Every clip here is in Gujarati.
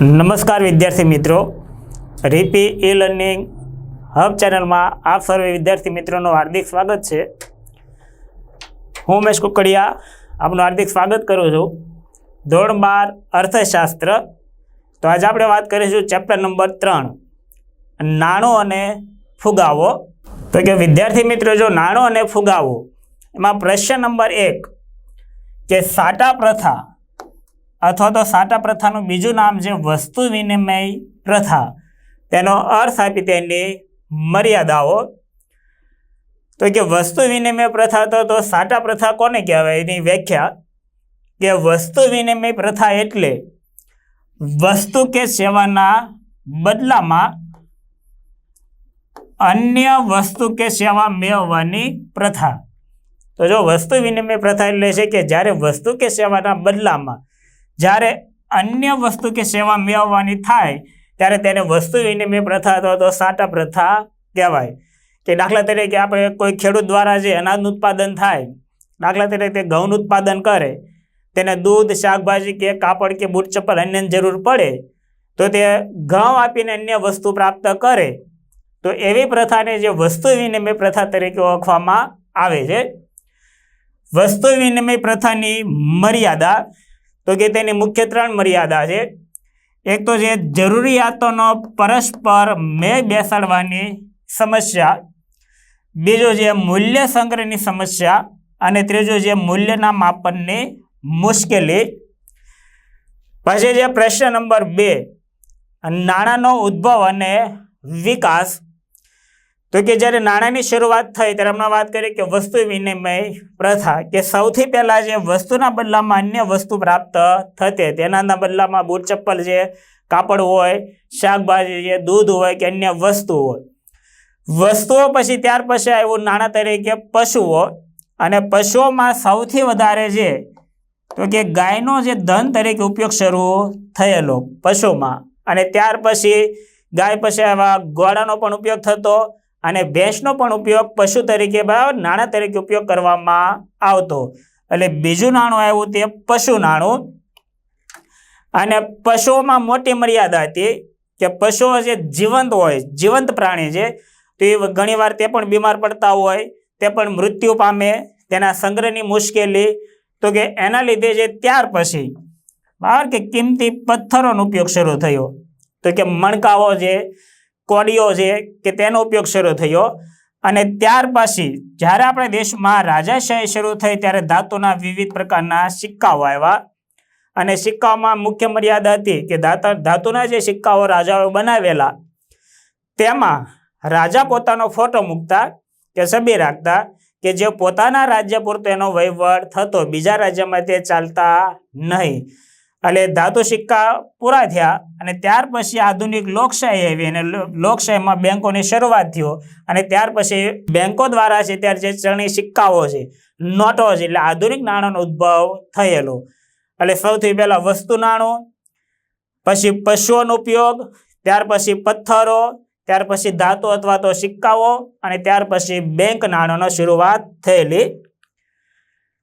નમસ્કાર વિદ્યાર્થી મિત્રો. રીપી ઈ લર્નિંગ હબ ચેનલમાં આપ સર્વે વિદ્યાર્થી મિત્રોનું હાર્દિક સ્વાગત છે. હું ઉમેશ કુકડિયા આપનું હાર્દિક સ્વાગત કરું છું. ધોરણ બાર અર્થશાસ્ત્ર. તો આજે આપણે વાત કરીશું ચેપ્ટર નંબર ત્રણ, નાણું અને ફુગાવો. તો કે વિદ્યાર્થી મિત્રો, જો નાણું અને ફુગાવો, એમાં પ્રશ્ન નંબર એક કે સાટા પ્રથા અથવા તો સાટા પ્રથાનું બીજું નામ છે વસ્તુ વિનિમય પ્રથા. તેનો અર્થ આપી તેની મર્યાદાઓ. તો કે વસ્તુ વિનિમય પ્રથા તો તો સાટા પ્રથા કોને કહેવાય? એની વ્યાખ્યા કે વસ્તુ વિનિમય પ્રથા એટલે વસ્તુ કે સેવાના બદલામાં અન્ય વસ્તુ કે સેવા મેળવવાની પ્રથા. તો જો વસ્તુ વિનિમય પ્રથા એટલે છે કે જ્યારે વસ્તુ કે સેવાના બદલામાં જ્યારે અન્ય વસ્તુ કે સેવા મેળવવાની થાય, ત્યારે તેને વસ્તુ વિનિમય પ્રથા અથવા તો સાટા પ્રથા કહેવાય. કે દાખલા તરીકે આપણે કોઈ ખેડૂત દ્વારા જે અનાજનું ઉત્પાદન થાય, દાખલા તરીકે ઘઉંનું ઉત્પાદન કરે, તેને દૂધ, શાકભાજી કે કાપડ કે બૂટ, ચપ્પલ અન્યની જરૂર પડે, તો તે ઘઉં આપીને અન્ય વસ્તુ પ્રાપ્ત કરે, તો એવી પ્રથાને જે વસ્તુ વિનિમય પ્રથા તરીકે ઓળખવામાં આવે છે. વસ્તુ વિનિમય પ્રથાની મર્યાદા તો કે તેની મુખ્ય ત્રણ મર્યાદા છે. એક તો છે જરૂરિયાતોનો પરસ્પર મેળ બેસાડવાની સમસ્યા. બીજો છે મૂલ્ય સંગ્રહની સમસ્યા અને ત્રીજો છે મૂલ્યના માપનની મુશ્કેલી. પછી છે પ્રશ્ન નંબર બે, નાણાંનો ઉદ્ભવ અને વિકાસ. તો કે જ્યારે નાણાંની શરૂઆત થઈ ત્યારે હમણાં વાત કરીએ કે વસ્તુ વિનિમય પ્રથા કે સૌથી પહેલાં જે વસ્તુના બદલામાં અન્ય વસ્તુ પ્રાપ્ત થતી તેના બદલામાં બૂટ ચપ્પલ છે કાપડ હોય, શાકભાજી છે દૂધ હોય કે અન્ય વસ્તુ હોય. વસ્તુઓ પછી ત્યાર પછી આવ્યું નાણાં તરીકે પશુઓ. અને પશુઓમાં સૌથી વધારે છે તો કે ગાયનો જે ધન તરીકે ઉપયોગ શરૂ થયેલો પશુમાં. અને ત્યાર પછી ગાય પછી આવા ઘોડાનો પણ ઉપયોગ થતો અને ભેંસનો પણ ઉપયોગ પશુ તરીકે નાણાં તરીકે ઉપયોગ કરવામાં આવતો. એટલે બીજું નાણું આવ્યું તે પશુ નાણું. અને પશુઓમાં મોટી મર્યાદા હતી કે પશુઓ જે જીવંત હોય, જીવંત પ્રાણી છે, તો એ ઘણીવાર તે પણ બીમાર પડતા હોય, તે પણ મૃત્યુ પામે, તેના સંગ્રહની મુશ્કેલી, તો કે એના લીધે જે ત્યાર પછી બરાબર કે કિંમતી પથ્થરોનો ઉપયોગ શરૂ થયો. તો કે મણકાઓ છે કોડીઓ છે કે તેનો ઉપયોગ શરૂ થયો. અને ત્યાર પછી જ્યારે આપણે દેશમાં રાજાશાહી શરૂ થઈ ત્યારે ધાતુના વિવિધ પ્રકારના સિક્કાઓ આવ્યા. અને સિક્કાઓમાં મુખ્ય મર્યાદા હતી કે ધાતા ધાતુના જે સિક્કાઓ રાજાઓ બનાવેલા, તેમાં રાજા પોતાનો ફોટો મૂકતા કે છબી રાખતા કે જે પોતાના રાજ્ય પૂરતો એનો વહીવટ થતો, બીજા રાજ્યમાં તે ચાલતા નહીં. એટલે ધાતુ સિક્કા પૂરા થયા અને ત્યાર પછી આધુનિક લોકશાહી આવી અને લોકશાહીમાં બેંકોની શરૂઆત થયો. અને ત્યાર પછી બેંકો દ્વારા છે ત્યારે જે ચલણી સિક્કાઓ છે, નોટો છે, એટલે આધુનિક નાણાંનો ઉદ્ભવ થયેલો. એટલે સૌથી પહેલાં વસ્તુ નાણું, પછી પશુઓનો ઉપયોગ, ત્યાર પછી પથ્થરો, ત્યાર પછી ધાતુ અથવા તો સિક્કાઓ, અને ત્યાર પછી બેંક નાણાંનો શરૂઆત થયેલી.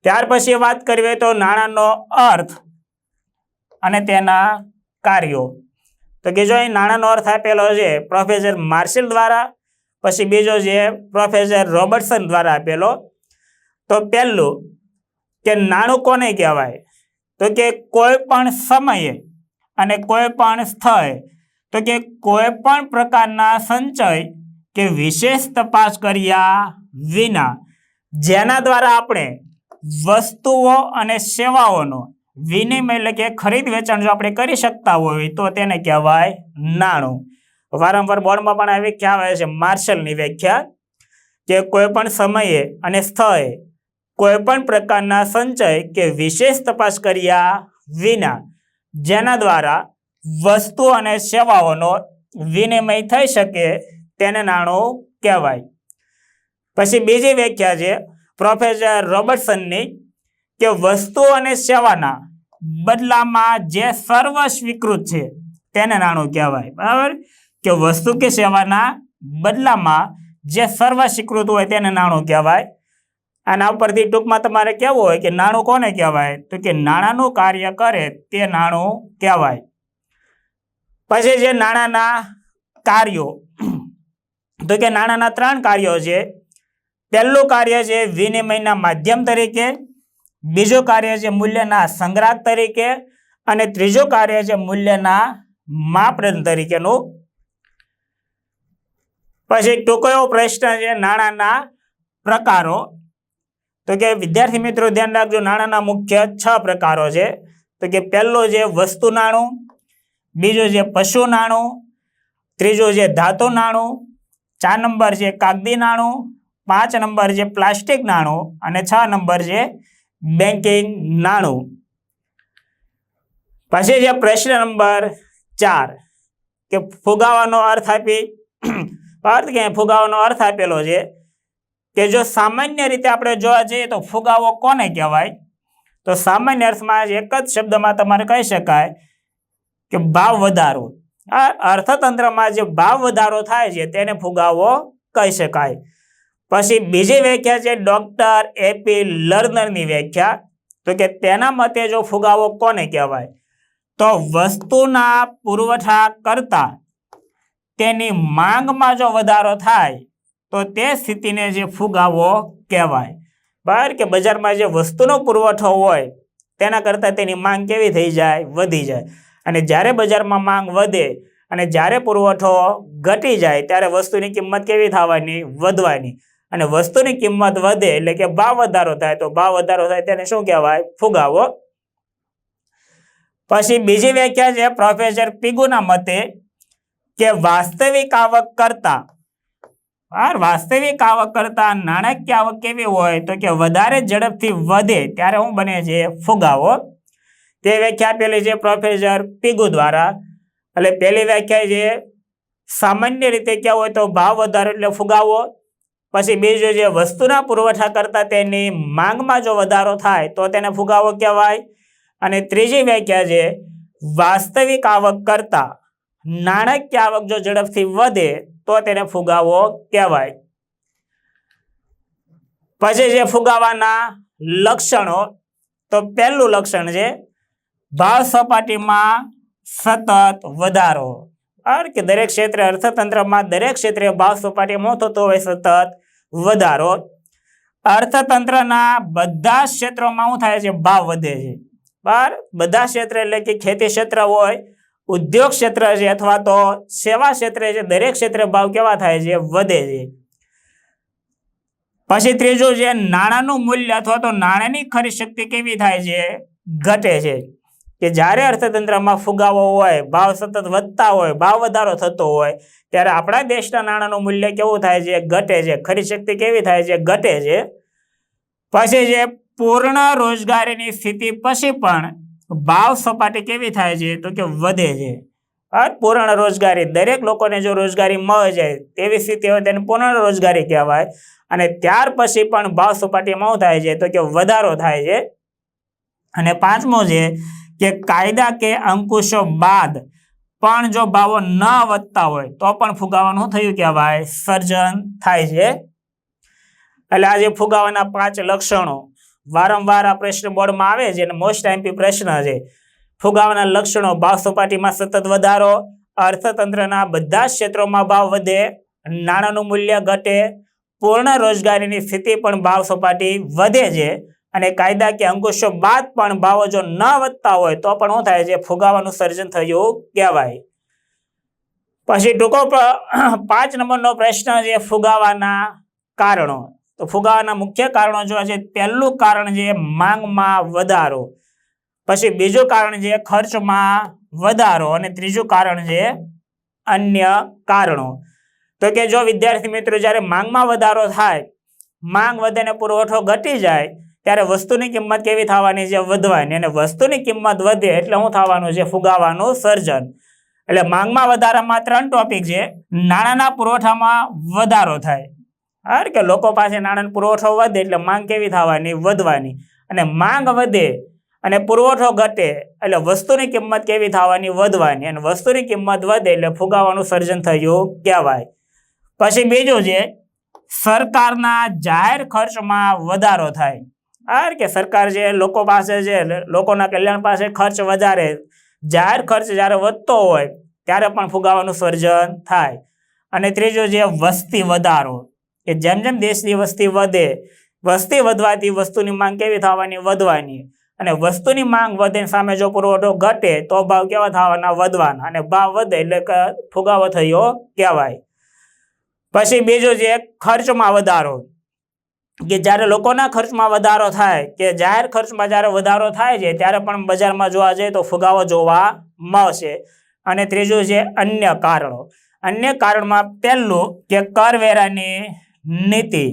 ત્યાર પછી વાત કરીએ તો નાણાંનો અર્થ. અને તેના કાર્યો. તો કે જો અહીં નાણાંનો અર્થ આપેલો છે પ્રોફેસર માર્શલ દ્વારા, પછી બીજો છે પ્રોફેસર રોબર્ટસન દ્વારા આપેલો. તો પહેલું કે નાણું કોને કહેવાય? તો કે કોઈ પણ સમયે અને કોઈ પણ સ્થળે. તો કે કોઈ પણ પ્રકારના સંચય કે વિશેષ તપાસ કર્યા વિના. જેના દ્વારા આપણે વસ્તુઓ અને સેવાઓનો વિનિમય એટલે કે ખરીદ વેચાણ જો આપણે કરી શકતા હોય તો તેને કહેવાય નાણું. વારંવાર બોર્ડમાં પણ આવી ક્યાં આવે છે માર્શલની વ્યાખ્યા કે કોઈપણ સમયે અને સ્થળે કોઈ પણ પ્રકારના સંચય કે વિશેષ તપાસ કર્યા વિના જેના દ્વારા વસ્તુ અને સેવાઓનો વિનિમય થઈ શકે તેને નાણું કહેવાય. પછી બીજી વ્યાખ્યા છે પ્રોફેસર રોબર્ટસનની કે વસ્તુ અને સેવાના બદલામાં જે સર્વ સ્વીકૃત છે, તેને નાણું કહેવાય. બરાબર? કે વસ્તુ કે સેવાના બદલામાં જે સર્વ સ્વીકૃત હોય તેને નાણું કહેવાય. આના ઉપરથી ટૂંકમાં તમારે કહેવું હોય કે નાણું કોને કહેવાય? તો કે નાણાંનું કાર્ય કરે તે નાણું કહેવાય. પછી જે નાણાંના કાર્યો. તો કે નાણાંના ત્રણ કાર્યો છે. પહેલું કાર્ય છે વિનિમયના માધ્યમ તરીકે બીજું કાર્ય છે મૂલ્યના સંગ્રાહક તરીકે અને ત્રીજો કાર્ય છે મૂલ્યના માપદંડ તરીકેનું. પછી ટૂંકો એવો પ્રશ્ન છે નાણાંના પ્રકારો. તો કે વિદ્યાર્થી મિત્રો ધ્યાન રાખજો નાણાંના મુખ્ય છ પ્રકારો છે. તો કે પહેલો છે વસ્તુ નાણું, બીજું છે પશુ નાણું, ત્રીજું છે ધાતુ નાણું, ચાર નંબર છે કાગદી નાણું, પાંચ નંબર છે પ્લાસ્ટિક નાણું અને છ નંબર છે બેન્કિંગ નાણું. પછી છે પ્રશ્ન નંબર ચાર, કે ફુગાવાનો અર્થ આપી, અર્થ કે ફુગાવાનો અર્થ આપેલો છે કે જો સામાન્ય રીતે આપણે જોવા જઈએ તો ફુગાવો કોને કહેવાય? તો સામાન્ય અર્થમાં એક જ શબ્દમાં તમારે કહી શકાય કે ભાવ વધારો. આ અર્થતંત્રમાં જે ભાવ વધારો થાય છે, તેને ફુગાવો કહી શકાય. પછી બીજી વ્યાખ્યા છે ડોક્ટર એપી લર્નરની વ્યાખ્યા. તો કે તેના મતે જો ફુગાવો કોને કહેવાય? તો વસ્તુના પુરવઠા કરતા તેની માંગમાં જો વધારો થાય, તો તે સ્થિતિને જે ફુગાવો કહેવાય. બરાબર? કે બજારમાં જે વસ્તુનો પુરવઠો હોય, તેના કરતાં તેની માંગ કેવી થઈ જાય? વધી જાય. અને જ્યારે બજારમાં માંગ વધે અને જ્યારે પુરવઠો ઘટી જાય, ત્યારે વસ્તુની કિંમત કેવી થવાની? વધવાની. અને વસ્તુની કિંમત વધે એટલે કે ભાવ વધારો થાય, તો ભાવ વધારો થાય તેને શું કહેવાય? ફુગાવો. પછી બીજી વ્યાખ્યા છે પ્રોફેસર પિગુના મતે કે વાસ્તવિક આવક કરતા વાસ્તવિક આવક કરતા નાણાકીય આવક કેવી હોય? તો કે વધારે ઝડપથી વધે ત્યારે શું બને છે? ફુગાવો. તે વ્યાખ્યા આપેલી છે પ્રોફેસર પિગુ દ્વારા. એટલે પહેલી વ્યાખ્યા છે, સામાન્ય રીતે ક્યાં હોય તો ભાવ વધારો એટલે ફુગાવો. પછી બીજું જે વસ્તુના પુરવઠા કરતા તેની માંગમાં જો વધારો થાય, તો તેને ફુગાવો કહેવાય. અને ત્રીજી વ્યાખ્યા છે, વાસ્તવિક આવક કરતા નાણાકીય આવક જો ઝડપથી વધે, તો તેને ફુગાવો કહેવાય. પછી જે ફુગાવાના લક્ષણો, તો પહેલું લક્ષણ છે, ભાવ સપાટીમાં સતત વધારો. કારણ કે દરેક ક્ષેત્રે અર્થતંત્રમાં દરેક ક્ષેત્રે ભાવ સપાટીમાં થતો હોય સતત વધારો. અર્થતંત્રના બધા ક્ષેત્રોમાં શું થાય છે? ભાવ વધે છે. બરાબર બધા ક્ષેત્ર એટલે કે ખેતી ક્ષેત્ર હોય, ઉદ્યોગ ક્ષેત્ર છે અથવા તો સેવા ક્ષેત્રે છે, દરેક ક્ષેત્રે ભાવ કેવા થાય છે? વધે છે. પછી ત્રીજું છે, નાણાંનું મૂલ્ય અથવા તો નાણાંની ખરીદ શક્તિ કેવી થાય છે? ઘટે છે. કે જ્યારે અર્થતંત્રમાં ફુગાવો હોય, ભાવ સતત વધતા હોય, ભાવ વધારો થતો હોય, ત્યારે આપણા દેશના નાણાંનું મૂલ્ય કેવું થાય છે? ઘટે છે. ખરી શક્તિ કેવી થાય છે? ઘટે છે. પછી જે પૂર્ણ રોજગારીની સ્થિતિ પછી પણ ભાવ સપાટી કેવી થાય છે? તો કે વધે છે. પૂર્ણ રોજગારી. દરેક લોકોને જો રોજગારી મળે જાય, તેવી સ્થિતિ હોય તેને પૂર્ણ રોજગારી કહેવાય. અને ત્યાર પછી પણ ભાવ સપાટીમાં થાય છે તો કે વધારો થાય છે. અને પાંચમો છે કે કાયદા કે અંકુશો બાદ પણ જો ભાવો ન વધતા હોય, તો પણ ફુગાવાનું થયું કહેવાય? સર્જન થાય છે. એટલે આજે ફુગાવાના પાંચ લક્ષણો વારંવાર આ પ્રશ્ન બોર્ડમાં આવે છે અને મોસ્ટ ટાઈમપી પ્રશ્ન છે. ફુગાવાના લક્ષણો ભાવ સપાટીમાં સતત વધારો, અર્થતંત્રના બધા ક્ષેત્રોમાં ભાવ વધે, નાણાંનું મૂલ્ય ઘટે, પૂર્ણ રોજગારીની સ્થિતિ પણ ભાવ સપાટી વધે છે. અને કાયદા કે અંકુશો બાદ પણ ભાવો જો ન વધતા હોય તો પણ શું થાય છે? ફુગાવાનું સર્જન થયું કહેવાય. પછી ટૂંકો પાંચ નંબરનો પ્રશ્ન છે ફુગાવાના કારણો. તો ફુગાવાના મુખ્ય કારણો જોવા છે પહેલું કારણ છે માંગમાં વધારો. પછી બીજું કારણ છે ખર્ચમાં વધારો અને ત્રીજું કારણ છે અન્ય કારણો. તો કે જો વિદ્યાર્થી મિત્રો જ્યારે માંગમાં વધારો થાય, માંગ વધે ને પુરવઠો ઘટી જાય ત્યારે વસ્તુની કિંમત કેવી થવાની છે? વધવાની. અને વસ્તુની કિંમત વધે એટલે શું થવાનું છે? ફુગાવાનું સર્જન. એટલે માંગમાં વધારામાં ત્રણ ટોપિક છે. નાણાંના પુરવઠામાં વધારો થાય. હા કે લોકો પાસે નાણાંનો પુરવઠો વધે એટલે માંગ કેવી થવાની? વધવાની. અને માંગ વધે અને પુરવઠો ઘટે એટલે વસ્તુની કિંમત કેવી થવાની? વધવાની. અને વસ્તુની કિંમત વધે એટલે ફુગાવાનું સર્જન થયું કહેવાય. પછી બીજું છે, સરકારના જાહેર ખર્ચમાં વધારો થાય. હા કે સરકાર જે લોકો પાસે છે લોકોના કલ્યાણ પાસે ખર્ચ વધારે, જાહેર ખર્ચ જ્યારે વધતો હોય, ત્યારે પણ ફુગાવાનું સર્જન થાય. અને ત્રીજું જે વસ્તી વધારો, કે જેમ જેમ દેશની વસ્તી વધે, વસ્તી વધવાથી વસ્તુની માંગ કેવી થવાની? વધવાની. અને વસ્તુની માંગ વધે સામે જો પુરવઠો ઘટે, તો ભાવ કેવા થવાના? વધવાના. અને ભાવ વધે એટલે ફુગાવો થયો કહેવાય. પછી બીજું છે ખર્ચમાં વધારો કે જ્યારે લોકોના ખર્ચમાં વધારો થાય, કે જાહેર ખર્ચમાં જ્યારે વધારો થાય છે, ત્યારે પણ બજારમાં જોવા જઈએ તો ફુગાવો જોવા મળશે. અને ત્રીજું છે અન્ય કારણો. અન્ય કારણમાં પહેલું કે કરવેરાની નીતિ.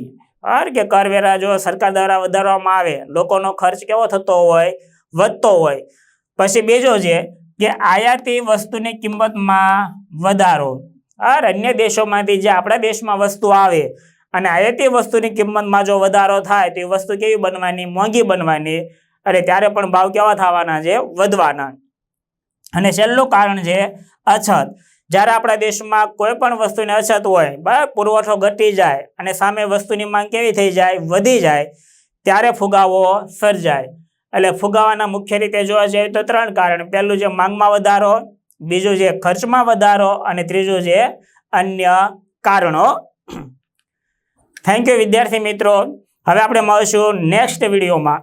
બરાબર? કે કરવેરા જો સરકાર દ્વારા વધારવામાં આવે, લોકોનો ખર્ચ કેવો થતો હોય, વધતો હોય. પછી બીજો છે કે આયાતી વસ્તુની કિંમતમાં વધારો. અન્ય દેશોમાંથી જે આપણા દેશમાં વસ્તુ આવે અને આ આયાતી વસ્તુની કિંમતમાં જો વધારો થાય તો એ વસ્તુ કેવી બનવાની? મોંઘી બનવાની. અને ત્યારે પણ ભાવ કેવા થવાના છે? વધવાના. અને છેલ્લું કારણ છે અછત. જ્યારે આપણા દેશમાં કોઈ પણ વસ્તુની અછત હોય, બરાબર, પુરવઠો ઘટી જાય અને સામે વસ્તુની માંગ કેવી થઈ જાય? વધી જાય. ત્યારે ફુગાવો સર્જાય. એટલે ફુગાવાના મુખ્ય રીતે જોવા જઈએ તો ત્રણ કારણ. પહેલું છે માંગમાં વધારો, બીજું છે ખર્ચમાં વધારો અને ત્રીજું છે અન્ય કારણો થેન્ક યુ વિદ્યાર્થી મિત્રો. હવે આપણે મળીશું નેક્સ્ટ વિડીયોમાં.